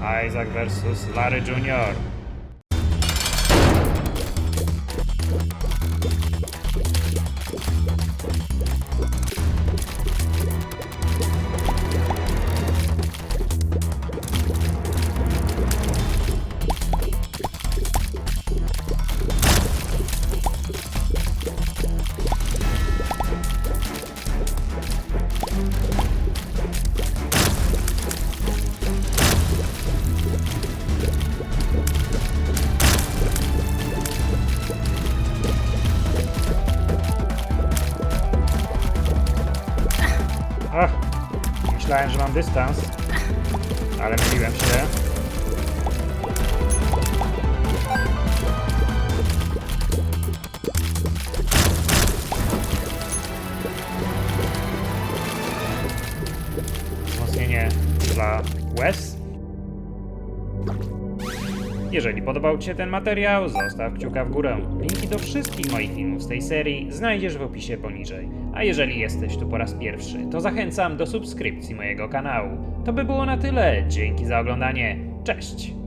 Isaac vs. Larry Jr. Ach, myślałem, że mam dystans, ale myliłem się. Wzmocnienie dla łez. Jeżeli podobał Ci się ten materiał, zostaw kciuka w górę. Linki do wszystkich moich filmów z tej serii znajdziesz w opisie poniżej. A jeżeli jesteś tu po raz pierwszy, to zachęcam do subskrypcji mojego kanału. To by było na tyle. Dzięki za oglądanie. Cześć!